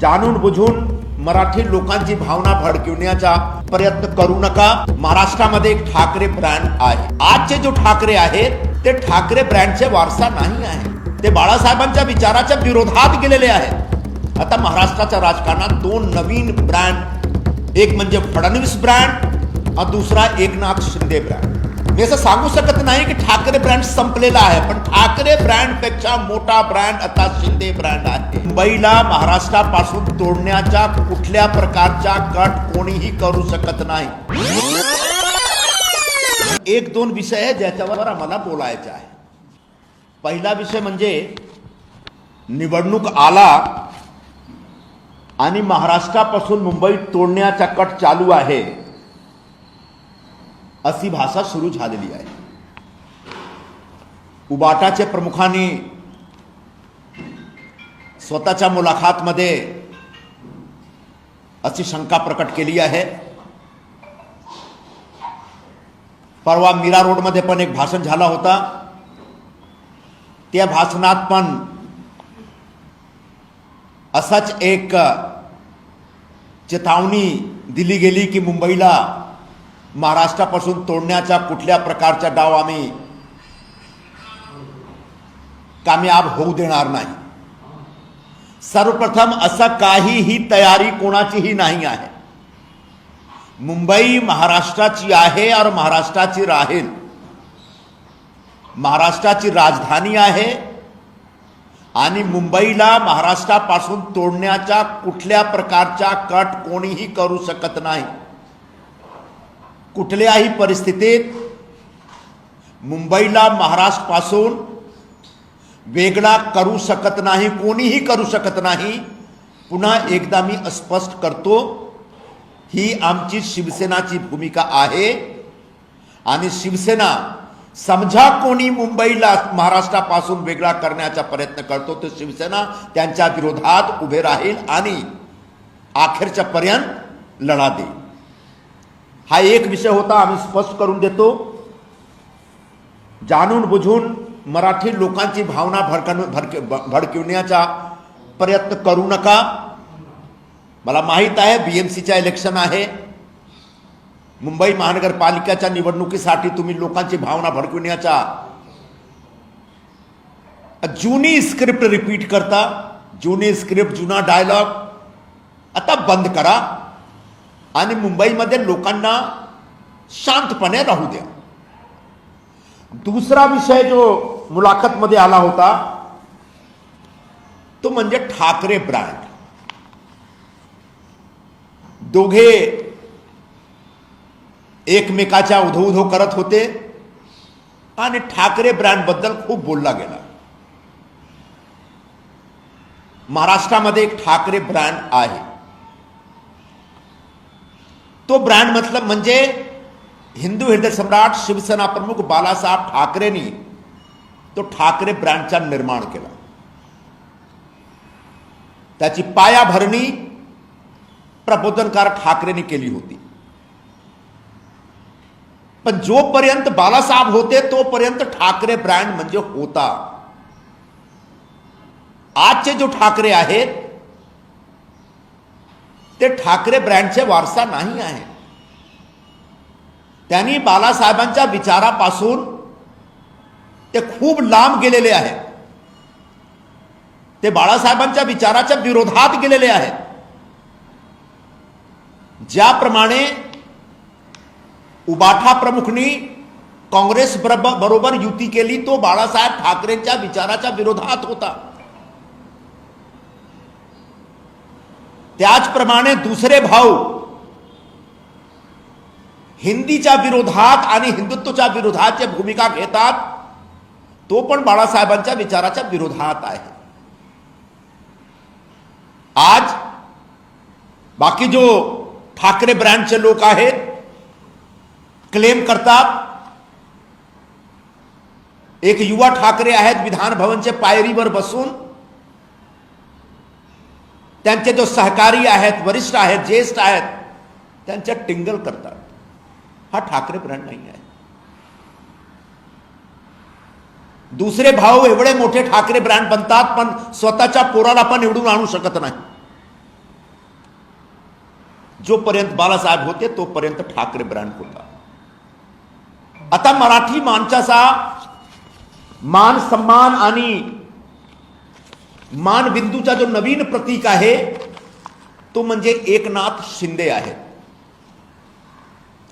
जाणून बुजून मराठी लोकांची भावना भडकवण्याचा प्रयत्न करू नका. महाराष्ट्रामध्ये एक ठाकरे ब्रँड आहे. आजचे जो ठाकरे आहेत ते ठाकरे ब्रँडचे वारसा नाही आहे. ते बाळासाहेबांच्या विचाराच्या विरोधात गेलेले आहेत. आता महाराष्ट्राच्या राजकारणात दोन नवीन ब्रँड एक म्हणजे फडणवीस ब्रँड आणि दुसरा एकनाथ शिंदे ब्रँड. मी असं सांगू शकत नाही की ठाकरे ब्रँड संपलेला आहे पण ठाकरे ब्रँडपेक्षा मोठा ब्रँड आता शिंदे ब्रँड आहे. मुंबईला महाराष्ट्रापासून तोडण्याचा कुठल्या प्रकारचा कट कोणीही करू शकत नाही. एक दोन विषय आहे ज्याच्यावर आम्हाला बोलायचं आहे. पहिला विषय म्हणजे निवडणूक आला आणि महाराष्ट्रापासून मुंबई तोडण्याचा कट चालू आहे. अशी भाषा सुरू झालेली आहे. उबाटाचे प्रमुखांनी स्वतःच्या मुलाखतमध्ये अशी शंका प्रकट केली आहे. परवा मीरा रोडमध्ये पण एक भाषण झाला होता. त्या भाषणात पण असाच एक चेतावणी दिली गेली की मुंबईला महाराष्ट्रापासून तोडण्याचा कुठल्या प्रकारचा डाव आम्ही कामयाब होऊ देणार नाही. सर्वप्रथम असं काहीही तयारी कोणाचीही नाही आहे. मुंबई महाराष्ट्राची आहे और महाराष्ट्राची राहील. महाराष्ट्राची राजधानी आहे आणि मुंबईला महाराष्ट्रापासून तोडण्याचा कुठल्या प्रकारचा कट कोणीही करू शकत नाही. कुठल्याही परिस्थितीत मुंबईला महाराष्ट्रापासून वेगळा करू शकत नाही कोणीही करू शकत नाही. पुन्हा एकदा मी स्पष्ट करतो ही आमची शिवसेनाची भूमिका आहे. आणि शिवसेना समजा कोणी मुंबईला महाराष्ट्रापासून वेगळा करण्याचा प्रयत्न करतो तर शिवसेना त्यांच्या विरोधात उभे राहील आणि अखेरच्या पर्यंत लढा देईल. हा एक विषय होता आम्ही स्पष्ट करून देतो. जाणून बुजून मराठी लोकांची भावना भडकण भडक भडकवण्याचा प्रयत्न करू नका. मला माहीत आहे बी एम सीच्या इलेक्शन आहे. मुंबई महानगरपालिकेच्या निवडणुकीसाठी तुम्ही लोकांची भावना भडकवण्याचा जुनी स्क्रिप्ट रिपीट करता. जुनी स्क्रिप्ट जुना डायलॉग आता बंद करा. आणि मुंबईमध्ये लोकांना शांतपणे राहू द्या. दुसरा विषय जो मुलाखतमध्ये आला होता तो म्हणजे ठाकरे ब्रँड दोघे एकमेकाच्या उधो उधो करत होते आणि ठाकरे ब्रँडबद्दल खूप बोलला गेला. महाराष्ट्रामध्ये एक ठाकरे ब्रँड आहे. तो ब्रँड मतलब म्हणजे हिंदू हृदय सम्राट शिवसेना प्रमुख बालासाहेब ठाकरेंनी तो ठाकरे ब्रँडचा निर्माण केला. त्याची पायाभरणी प्रबोधनकार ठाकरेंनी केली होती. पण जोपर्यंत बालासाहेब होते तोपर्यंत ठाकरे ब्रँड म्हणजे होता. आजचे जो ठाकरे आहेत ते ठाकरे ब्रँडचे वारसा नाही आहे. त्यांनी बालासाहेबांच्या विचारापासून ते खूप लांब गेलेले आहेत. ते बाळासाहेबांच्या विचाराच्या विरोधात गेलेले आहेत. ज्याप्रमाणे उबाठा प्रमुखनी काँग्रेस बरोबर बरोबर युती केली तो बाळासाहेब ठाकरेंच्या विचाराच्या विरोधात होता. त्याचप्रमाणे दुसरे भाऊ हिंदीच्या विरोधात आणि हिंदुत्वच्या विरोधात जे भूमिका घेतात तो पण बाळासाहेबांच्या विचाराच्या विरोधात आहे. आज बाकी जो ठाकरे ब्रँडचे लोक आहेत क्लेम करतात एक युवा ठाकरे आहेत विधान भवनचे पायरीवर बसून त्यांचे जो सहकारी आहेत, वरिष्ठ आहेत, ज्येष्ठ आहेत त्यांच्या टिंगल करतात. हा ठाकरे ब्रँड नाही आहे. दुसरे भाऊ एवढे मोठे ठाकरे ब्रँड बनतात, पण स्वतःच्या पोराला पण निवडून आणू शकत नाही. जोपर्यंत बाळासाहेब होते, तोपर्यंत ठाकरे ब्रँड होता. आता मराठी माणसाचा मान, सम्मान आणि मानबिंदूचा जो नवीन प्रतीक आहे तो म्हणजे एकनाथ शिंदे आहे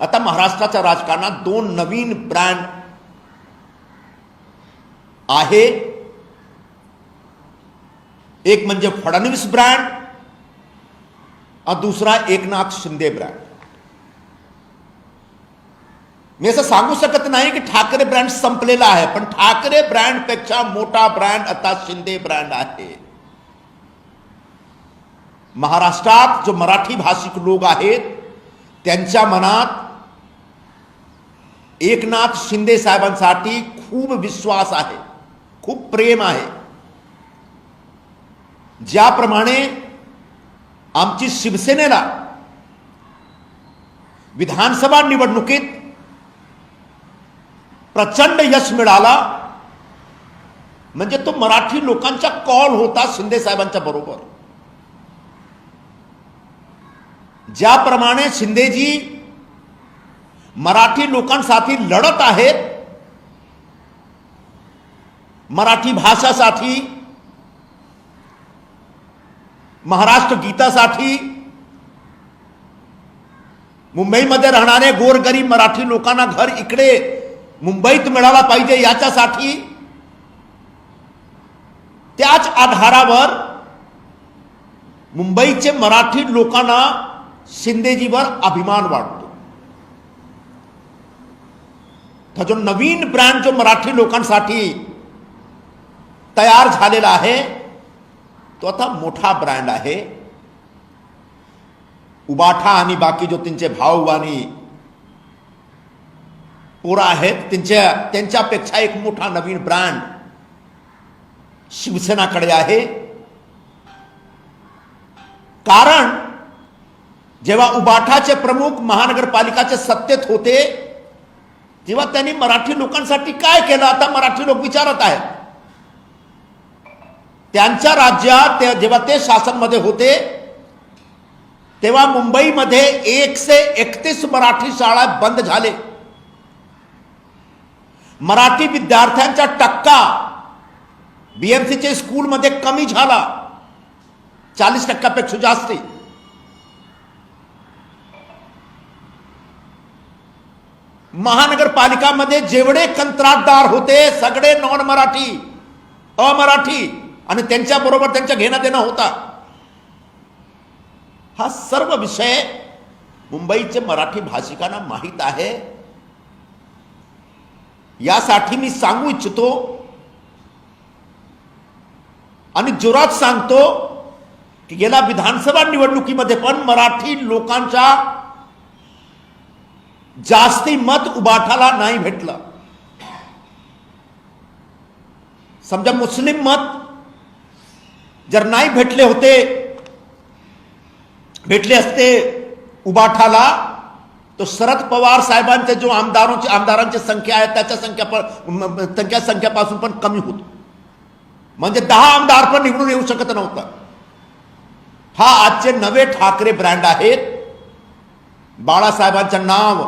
आता महाराष्ट्राच्या राजकारणात दोन नवीन ब्रँड आहे. एक म्हणजे फडणवीस ब्रँड आणि दुसरा एकनाथ शिंदे ब्रँड. मी असं सांगू शकत नाही की ठाकरे ब्रँड संपलेला आहे पण ठाकरे ब्रँडपेक्षा मोठा ब्रँड आता शिंदे ब्रँड आहे. महाराष्ट्रात जो मराठी भाषिक लोक आहेत त्यांच्या मनात एकनाथ शिंदे साहेबांसाठी खूप विश्वास आहे खूप प्रेम आहे. ज्याप्रमाणे आमची शिवसेनेला विधानसभा निवडणुकीत प्रचंड यश म्हणजे तो मराठी लोकांचा कॉल होता शिंदे साहेबांच्या बरोबर. ज्याप्रमाणे शिंदेजी मराठी लोकांसाठी लढत आहेत, मराठी भाषासाठी, महाराष्ट्र गीता गीतासाठी, मुंबईमध्ये राहणारे गोरगरीब मराठी लोकांना घर इकडे मुंबईत मिळाला पाहिजे याच्यासाठी त्याच आधारावर मुंबईचे मराठी लोकांना शिंदेजीवर अभिमान वाटतो. हा जो नवीन ब्रँड जो मराठी लोकांसाठी तयार झालेला आहे तो आता मोठा ब्रँड आहे. उबाठा आणि बाकी जो त्यांचे भाऊ आणि पोरं आहेत त्यांच्या त्यांच्यापेक्षा एक मोठा नवीन ब्रँड शिवसेनाकडे आहे. कारण जेव्हा उबाठाचे प्रमुख महानगरपालिकाचे सत्तेत होते तेव्हा त्यांनी मराठी लोकांसाठी काय केलं? आता मराठी लोक विचारत आहेत. त्यांच्या राज्यात ते जेव्हा ते शासनमध्ये होते तेव्हा मुंबईमध्ये एकशे एकतीस मराठी शाळा बंद झाले. मराठी विद्यार्थ्यांचा टक्का बीएमसीचे स्कूलमध्ये कमी झाला. चाळीस टक्क्यापेक्षा जास्ती. महानगरपालिकामध्ये जेवढे कंत्राटदार होते सगळे नॉन मराठी अमराठी आणि त्यांच्याबरोबर त्यांच्या घेणं देणं होता. हा सर्व विषय मुंबईचे मराठी भाषिकांना माहीत आहे. यासाठी मी सांगू इच्छितो आणि जोरात सांगतो की गेल्या विधानसभा निवडणुकीमध्ये पण मराठी लोकांच्या जास्ती मत उबाठाला नाही भेटलं. समजा मुस्लिम मत जर नाही भेटले होते भेटले असते उबाठाला तो शरद पवार साहेबांच्या जो आमदारांची आमदारांची संख्या आहे त्याच्या संख्या पण संख्या संख्यापासून पण कमी होतो. म्हणजे दहा आमदार पण निवडून येऊ शकत नव्हता. हा आजचे नवे ठाकरे ब्रँड आहेत. बाळासाहेबांचं नाव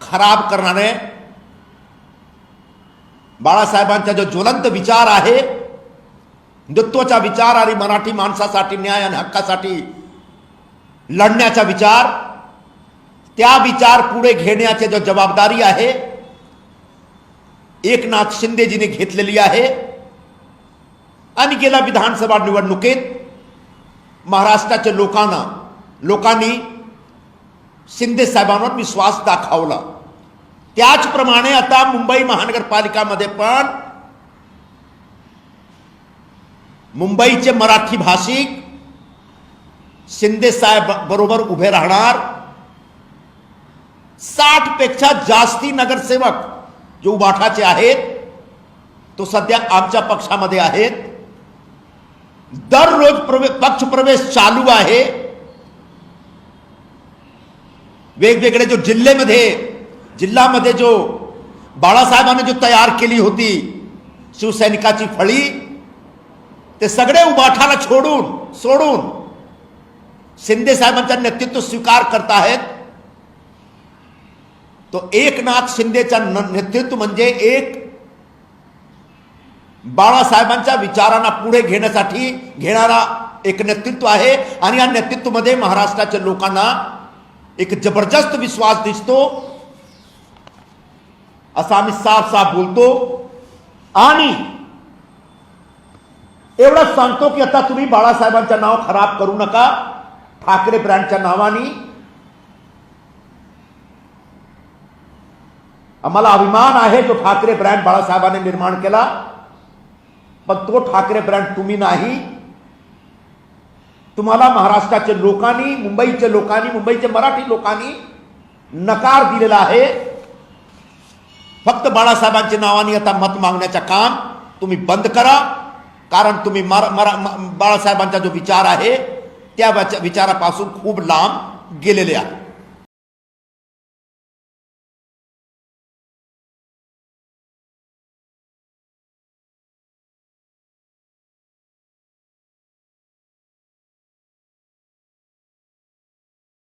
खराब करणारे. बाळासाहेबांचा जो ज्वलंत विचार आहे हिंदुत्वाचा विचार आणि मराठी माणसासाठी न्याय आणि हक्कासाठी लढण्याचा विचार त्या विचार पुढे घेण्याची जो जबाबदारी आहे एकनाथ शिंदेजीने घेतलेली आहे. आणि गेल्या विधानसभा निवडणुकीत महाराष्ट्राच्या लोकांना लोकांनी शिंदे साहेबांवर विश्वास दाखवला. त्याचप्रमाणे आता मुंबई महानगरपालिकामध्ये पण मुंबईचे मराठी भाषिक शिंदे साहेब बरोबर उभे राहणार. साठपेक्षा जास्ती नगरसेवक जो उबाठाचे आहेत तो सध्या आमच्या पक्षामध्ये आहेत. दररोज प्रवे पक्ष प्रवेश चालू आहे. वेगवेगळे जो जिल्ह्यामध्ये जिल्ह्यामध्ये जो बाळासाहेबांनी जो तयार केली होती शिवसैनिकाची फळी ते सगळे उबाठाला छोडून सोडून शिंदे साहेबांचा नेतृत्व स्वीकार करतायत तो एकनाथ शिंदेचा न- नेतृत्व म्हणजे एक बाळासाहेबांच्या विचारांना पुढे घेण्यासाठी घेणारा एक नेतृत्व आहे. आणि या नेतृत्वामध्ये महाराष्ट्राच्या लोकांना एक जबरदस्त विश्वास दिसतो. असं आम्ही साफ साफ बोलतो. आणि एवढंच सांगतो की आता तुम्ही बाळासाहेबांचं नाव खराब करू नका. ठाकरे ब्रँडच्या नावाने आम्हाला अभिमान आहे जो ठाकरे ब्रँड बाळासाहेबांनी निर्माण केला. पण तो ठाकरे ब्रँड तुम्ही नाही. तुम्हाला महाराष्ट्राच्या लोकांनी मुंबईच्या लोकांनी मुंबईच्या मराठी लोकांनी नकार दिलेला आहे. फक्त बाळासाहेबांच्या नावाने आता मत मागण्याचं काम तुम्ही बंद करा. कारण तुम्ही मरा मरा म- बाळासाहेबांचा जो विचार आहे त्या विचारापासून खूप लांब गेलेले आहे